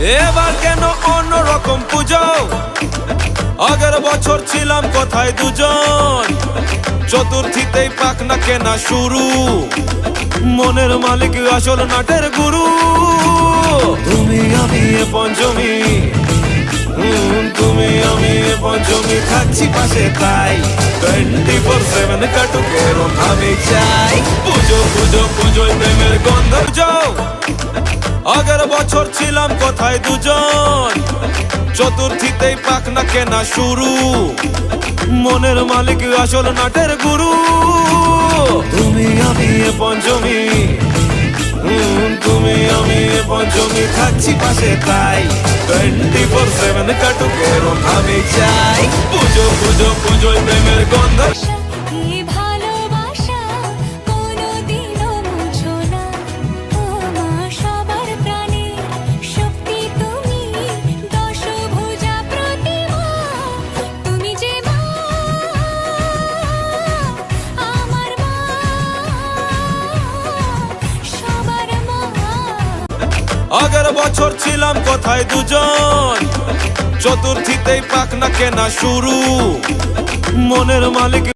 এবার কেন অন্যরকম পুজো? আগের বছর ছিলাম কোথায় দুজন? চতুর্থীতেই পাক না কেনা শুরু। মনের মালিক আসল নাটের গুরু। তুমি আমি পঞ্চমী। তুমি আমি পঞ্চমী। থাকছি পাশে তাই। টোয়েন্টি ফোর সেভেন কাটুক এরম আমি চাই। পুজো পুজো, পুজোয় প্রেমের গন্ধ বছর ছিলাম কোথায় দুজন? চতুর্থীতেই পাক না কেনা শুরু। মনের মালিক আসল নাটের গুরু। তুমি আমি পঞ্চমী। তুমি আমি পঞ্চমী। থাকছি পাশে তাই। টোয়েন্টি ফোর সেভেন কাটুক আমি চাই। পুজো পুজো, পুজোয় প্রেমের গন্ধ। আগের বছর ছিলাম কোথায় দুজন? চতুর্থীতেই পাক না কেনা শুরু। মনের মালিক